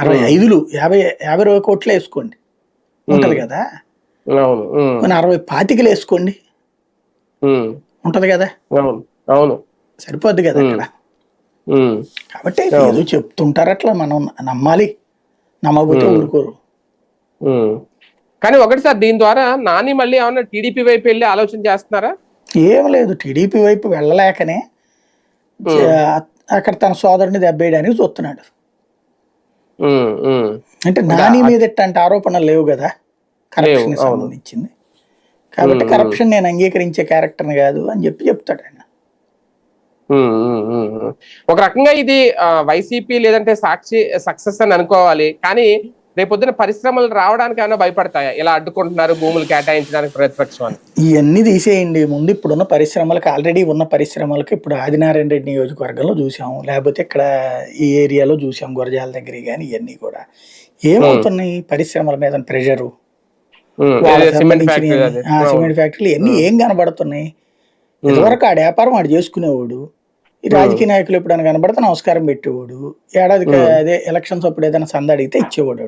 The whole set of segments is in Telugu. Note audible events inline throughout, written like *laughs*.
అరవై ఐదులు యాభై యాభై ఇరవై కోట్లు వేసుకోండి. ఉంటది కదా? మన అరవై పాతికలు వేసుకోండి. ఉంటది కదా? అవును సరిపోద్ది కదా అక్కడ ఉమ్, కాబట్టి ఏదో చెప్తుంటారు అట్లా మనం నమ్మాలి. నమ్మకపోతే ఊరుకోరు. కానీ ఒకటి సార్ దీని ద్వారా నాని మళ్ళీ ఏమన్నా టీడీపీ వైపు వెళ్ళి ఆలోచన చేస్తున్నారా? ఏం లేదు టీడీపీ వైపు వెళ్ళలేకనే అక్కడ తన సోదరుని దెబ్బేయడానికి చూస్తున్నాడు. అంటే నాని మీద ఇట్లాంటి ఆరోపణలు లేవు కదా? కరప్షన్. సంబంధించింది. కాబట్టి కరప్షన్ నేను అంగీకరించే క్యారెక్టర్ని కాదు అని చెప్పి చెప్తాడు ఆయన. ఒక రకంగా ఇది వైసీపీ లేదంటే సాక్షి సక్సెస్ అని అనుకోవాలి. కానీ రేపొద్దున పరిశ్రమలు రావడానికి ఏమైనా భయపడతాయా? ఇలా అడ్డుకుంటున్నారు భూములు కేటాయించడానికి ప్రతిపక్షం అని ఇవన్నీ తీసేయండి. ముందు ఇప్పుడున్న పరిశ్రమలకు ఆల్రెడీ ఉన్న పరిశ్రమలకు ఇప్పుడు ఆదినారాయణ రెడ్డి నియోజకవర్గంలో చూసాం లేకపోతే ఇక్కడ ఈ ఏరియాలో చూసాం గురజాల దగ్గర కానీ ఇవన్నీ కూడా. ఏమవుతున్నాయి పరిశ్రమల మీద ప్రెషరు? సిమెంట్ ఫ్యాక్టరీలు ఇవన్నీ ఏం కనబడుతున్నాయి? ఇదివరకు ఆ వ్యాపారం వాడు చేసుకునేవాడు. ఈ రాజకీయ నాయకులు ఎప్పుడైనా కనబడితే నమస్కారం పెట్టేవాడు. ఏడాదికి అదే ఎలక్షన్స్ అప్పుడు ఏదైనా సంద అడిగితే ఇచ్చేవాడు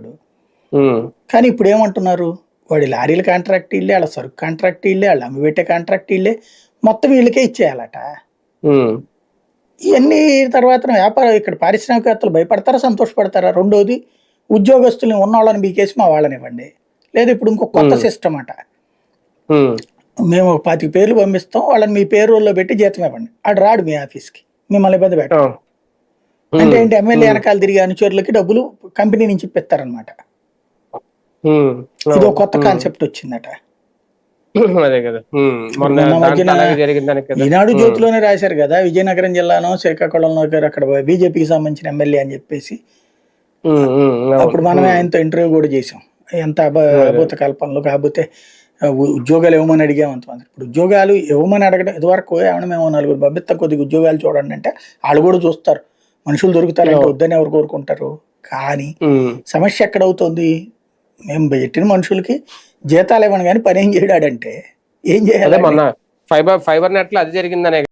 కానీ ఇప్పుడు ఏమంటున్నారు? వాడి లారీల కాంట్రాక్ట్ ఇల్లే వాళ్ళ సరుకు కాంట్రాక్ట్ ఇల్లే వాళ్ళు అమ్మి పెట్టే కాంట్రాక్ట్ ఇల్లే మొత్తం వీళ్ళకే ఇచ్చేయాలట. ఇవన్నీ తర్వాత వ్యాపారం ఇక్కడ పారిశ్రామికవేత్తలు భయపడతారా సంతోషపడతారా? రెండోది ఉద్యోగస్తుల్ని ఉన్న వాళ్ళని బీకేసి మా వాళ్ళని ఇవ్వండి. లేదా ఇప్పుడు ఇంకో కొత్త సిస్టమ్ అట. మేము ఒక పాతిక పేర్లు పంపిస్తాం వాళ్ళని మీ పేరులో పెట్టి జీతం ఇవ్వండి. ఆడు రాడు మీ ఆఫీస్కి మిమ్మల్ని ఇబ్బంది పెట్ట. అంటే ఏంటి ఎమ్మెల్యే వెనకాల తిరిగి అనుచరులకి డబ్బులు కంపెనీ నుంచి ఇప్పిస్తారనమాట ఇది ఒక కొత్త కాన్సెప్ట్ వచ్చిందట. *laughs* ఈనాడు జ్యోతిలోనే రాశారు కదా విజయనగరం జిల్లానో శ్రీకాకుళంలో అక్కడ బీజేపీకి సంబంధించిన ఎమ్మెల్యే అని చెప్పేసి. అప్పుడు మనమే ఆయనతో ఇంటర్వ్యూ కూడా చేసాం ఎంత అభ- అభూత కల్పనలు కాకపోతే ఉద్యోగాలు ఇవ్వమని అడిగాం అంతమంది ఇప్పుడు ఉద్యోగాలు ఇవ్వమని అడగడం ఇదివరకు ఏమన్నా మేము నలుగురు పంపిస్తాం కొద్దిగా ఉద్యోగాలు చూడండి అంటే వాళ్ళు కూడా చూస్తారు. మనుషులు దొరుకుతారంటే వద్దని ఎవరు కోరుకుంటారు. కానీ సమస్య ఎక్కడ అవుతుంది మేము పెట్టిన మనుషులకి జీతాలు ఇవ్వను కానీ పని ఏం చేయడాడంటే ఏం చేయాలి ఫైబర్ ఫైబర్ నెట్లో అది జరిగిందనే